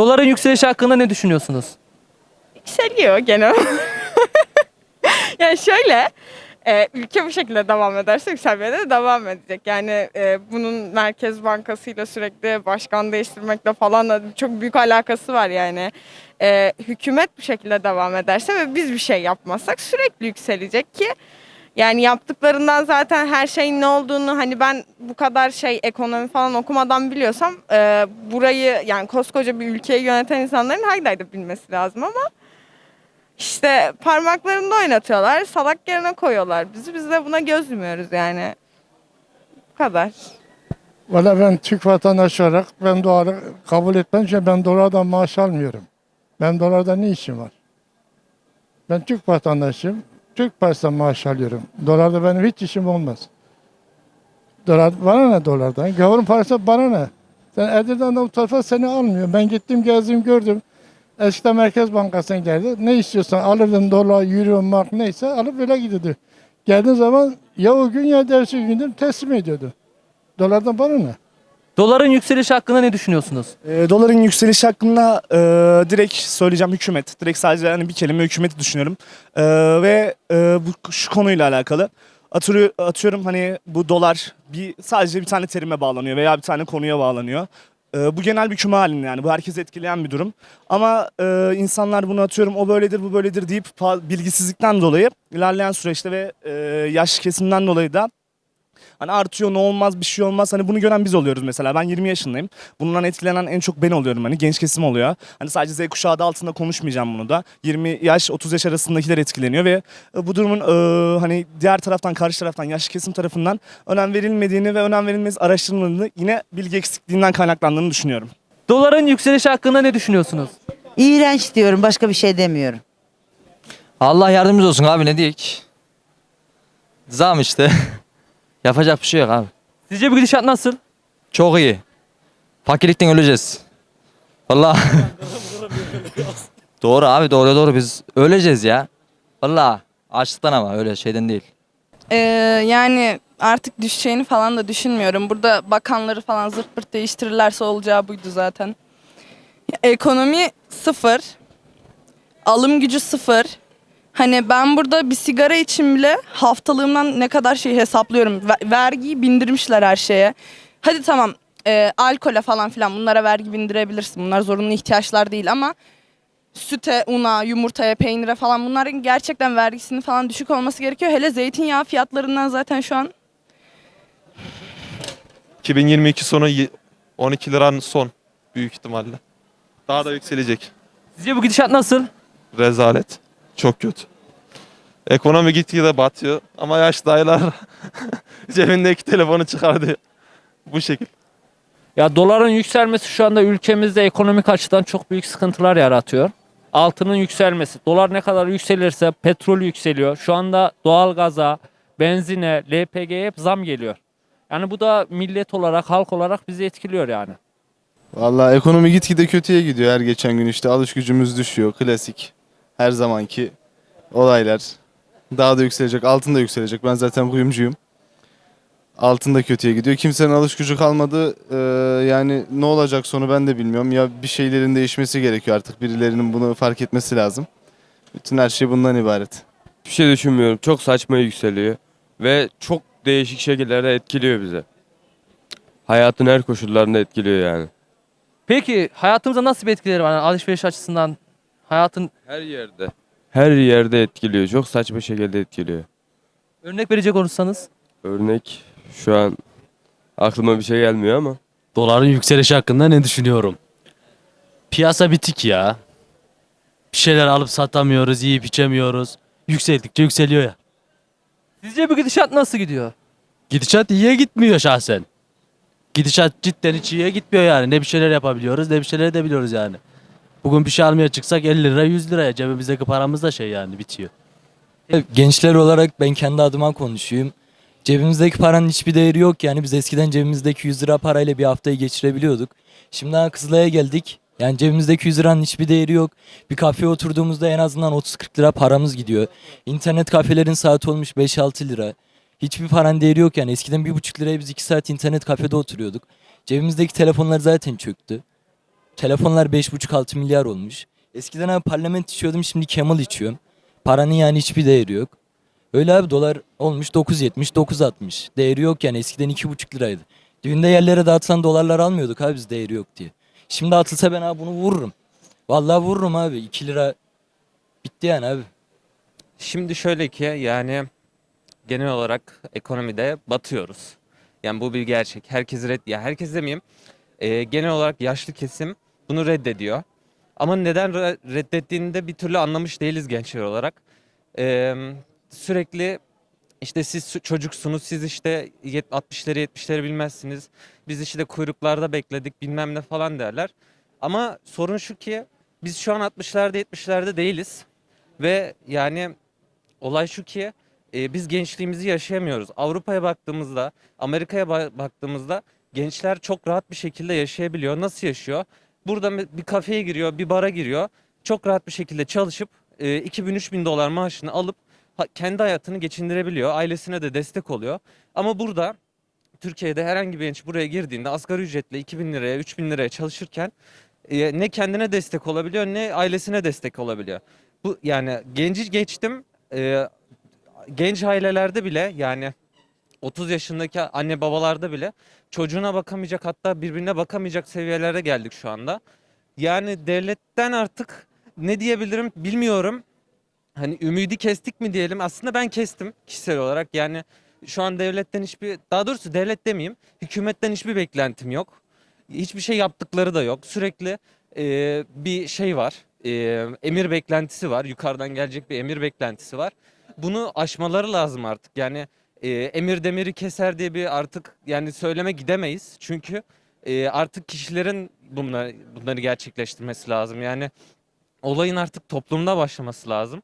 Doların yükselişi hakkında ne düşünüyorsunuz? Yükseliyor gene. yani şöyle e, ülke bu şekilde devam ederse yükselmeye de devam edecek. Yani e, bunun Merkez Bankası ile sürekli başkan değiştirmekle falan da çok büyük alakası var yani. E, hükümet bu şekilde devam ederse ve biz bir şey yapmazsak sürekli yükselecek ki yani yaptıklarından zaten her şeyin ne olduğunu hani ben bu kadar şey ekonomi falan okumadan biliyorsam e, burayı yani koskoca bir ülkeyi yöneten insanların haydi bilmesi lazım ama işte parmaklarında oynatıyorlar, salak yerine koyuyorlar bizi. Biz de buna göz yumuyoruz yani. Bu kadar. Valla ben Türk vatandaşı olarak ben doları kabul etmem çünkü ben dolardan maaş almıyorum. Ben dolarda ne işim var? Ben Türk vatandaşıyım. Türk parasından maaş alıyorum. Dolarda benim hiç işim olmaz. Dolar, bana ne dolardan? Gavurun parası bana ne? Sen Edirne'den bu tarafa seni almıyor. Ben gittim gezdim gördüm. Eskiden Merkez Bankası'na geldi. Ne istiyorsan alırdın dolar, euro, mark neyse alıp böyle gidiyordu. Geldiğin zaman ya o gün ya dersi gündür teslim ediyordu. Dolardan bana ne? Doların yükselişi hakkında ne düşünüyorsunuz? E, doların yükselişi hakkında e, direkt söyleyeceğim hükümet. Direkt sadece hani bir kelime hükümeti düşünüyorum. E, ve e, bu şu konuyla alakalı. Atıyor, atıyorum hani bu dolar bir sadece bir tane terime bağlanıyor veya bir tane konuya bağlanıyor. E, bu genel bir küme halinde yani bu herkesi etkileyen bir durum. Ama e, insanlar bunu atıyorum o böyledir bu böyledir deyip bilgisizlikten dolayı ilerleyen süreçte ve e, yaş kesimden dolayı da Hani artıyor ne olmaz bir şey olmaz. Hani bunu gören biz oluyoruz mesela. Ben 20 yaşındayım. Bundan etkilenen en çok ben oluyorum. Hani genç kesim oluyor. Hani sadece Z kuşağı adı altında konuşmayacağım bunu da. 20 yaş 30 yaş arasındakiler etkileniyor ve e, bu durumun e, hani diğer taraftan karşı taraftan yaşlı kesim tarafından önem verilmediğini ve önem verilmesi araştırılmadığını yine bilgi eksikliğinden kaynaklandığını düşünüyorum. Doların yükselişi hakkında ne düşünüyorsunuz? İğrenç diyorum başka bir şey demiyorum. Allah yardımcımız olsun abi ne diyek. Zam işte. Yapacak bir şey yok abi. Sizce bu gidişat nasıl? Çok iyi. Fakirlikten öleceğiz. Vallahi. doğru abi doğru doğru biz öleceğiz ya. Vallahi açlıktan ama öyle şeyden değil. Ee, yani artık düşeceğini falan da düşünmüyorum. Burada bakanları falan zırt pırt değiştirirlerse olacağı buydu zaten. Ekonomi sıfır. Alım gücü sıfır. Hani ben burada bir sigara için bile haftalığımdan ne kadar şey hesaplıyorum. Ver- vergiyi bindirmişler her şeye. Hadi tamam e, alkole falan filan bunlara vergi bindirebilirsin. Bunlar zorunlu ihtiyaçlar değil ama süte, una, yumurtaya, peynire falan bunların gerçekten vergisinin falan düşük olması gerekiyor. Hele zeytinyağı fiyatlarından zaten şu an 2022 sonu y- 12 liranın son büyük ihtimalle. Daha da yükselecek. Sizce bu gidişat nasıl? Rezalet. Çok kötü. Ekonomi gitgide batıyor ama yaş dayılar cebindeki telefonu çıkardı. Bu şekil. Ya doların yükselmesi şu anda ülkemizde ekonomik açıdan çok büyük sıkıntılar yaratıyor. Altının yükselmesi. Dolar ne kadar yükselirse petrol yükseliyor. Şu anda doğalgaza, benzine, LPG'ye hep zam geliyor. Yani bu da millet olarak, halk olarak bizi etkiliyor yani. Vallahi ekonomi gitgide kötüye gidiyor her geçen gün işte alış gücümüz düşüyor klasik her zamanki olaylar. Daha da yükselecek altın da yükselecek ben zaten kuyumcuyum. Altın da kötüye gidiyor. Kimsenin alış gücü kalmadı. Ee, yani ne olacak sonu ben de bilmiyorum. Ya bir şeylerin değişmesi gerekiyor artık. Birilerinin bunu fark etmesi lazım. Bütün her şey bundan ibaret. Bir şey düşünmüyorum. Çok saçma yükseliyor. Ve çok değişik şekillerde etkiliyor bizi. Hayatın her koşullarında etkiliyor yani. Peki hayatımıza nasıl bir etkileri var? Yani alışveriş açısından hayatın Her yerde. Her yerde etkiliyor. Çok saçma şekilde etkiliyor. örnek verecek olursanız. Örnek şu an aklıma bir şey gelmiyor ama. Doların yükselişi hakkında ne düşünüyorum? Piyasa bitik ya. Bir şeyler alıp satamıyoruz, yiyip içemiyoruz. Yükseldikçe yükseliyor ya. Sizce bu gidişat nasıl gidiyor? Gidişat iyiye gitmiyor şahsen. Gidişat cidden hiç iyiye gitmiyor yani. Ne bir şeyler yapabiliyoruz ne bir şeyler edebiliyoruz yani. Bugün bir şey almaya çıksak 50 lira 100 liraya cebimizdeki paramız da şey yani bitiyor. Gençler olarak ben kendi adıma konuşayım. Cebimizdeki paranın hiçbir değeri yok yani biz eskiden cebimizdeki 100 lira parayla bir haftayı geçirebiliyorduk. Şimdi daha Kızılay'a geldik. Yani cebimizdeki 100 liranın hiçbir değeri yok. Bir kafeye oturduğumuzda en azından 30-40 lira paramız gidiyor. İnternet kafelerin saati olmuş 5-6 lira. Hiçbir paranın değeri yok yani. Eskiden 1,5 liraya biz 2 saat internet kafede oturuyorduk. Cebimizdeki telefonlar zaten çöktü. Telefonlar 5,5-6 milyar olmuş. Eskiden abi parlament içiyordum şimdi Camel içiyorum. Paranın yani hiçbir değeri yok. Öyle abi dolar olmuş 9.70 9.60. Değeri yok yani eskiden 2,5 liraydı. Düğünde yerlere dağıtılan dolarlar almıyorduk abi biz değeri yok diye. Şimdi atılsa ben abi bunu vururum. Vallahi vururum abi 2 lira bitti yani abi. Şimdi şöyle ki yani genel olarak ekonomide batıyoruz. Yani bu bir gerçek. Herkes red ya herkes demeyeyim. Ee, genel olarak yaşlı kesim bunu reddediyor. Ama neden re- reddettiğini de bir türlü anlamış değiliz gençler olarak. Ee, sürekli işte siz su- çocuksunuz, siz işte yet- 60'ları 70'leri bilmezsiniz. Biz işte kuyruklarda bekledik bilmem ne falan derler. Ama sorun şu ki biz şu an 60'larda 70'lerde değiliz. Ve yani olay şu ki e, biz gençliğimizi yaşayamıyoruz. Avrupa'ya baktığımızda, Amerika'ya ba- baktığımızda gençler çok rahat bir şekilde yaşayabiliyor. Nasıl yaşıyor? Burada bir kafeye giriyor, bir bara giriyor. Çok rahat bir şekilde çalışıp e, 2000-3000 dolar maaşını alıp kendi hayatını geçindirebiliyor. Ailesine de destek oluyor. Ama burada Türkiye'de herhangi bir genç buraya girdiğinde asgari ücretle 2000 liraya, 3000 liraya çalışırken e, ne kendine destek olabiliyor ne ailesine destek olabiliyor. Bu yani genci geçtim. e, genç ailelerde bile yani 30 yaşındaki anne babalarda bile çocuğuna bakamayacak hatta birbirine bakamayacak seviyelere geldik şu anda. Yani devletten artık ne diyebilirim bilmiyorum. Hani ümidi kestik mi diyelim. Aslında ben kestim kişisel olarak. Yani şu an devletten hiçbir daha doğrusu devlet demeyeyim. Hükümetten hiçbir beklentim yok. Hiçbir şey yaptıkları da yok. Sürekli e, bir şey var. E, emir beklentisi var. Yukarıdan gelecek bir emir beklentisi var. Bunu aşmaları lazım artık. Yani e, emir demiri keser diye bir artık yani söyleme gidemeyiz. Çünkü e, artık kişilerin bunları, bunları gerçekleştirmesi lazım. Yani olayın artık toplumda başlaması lazım.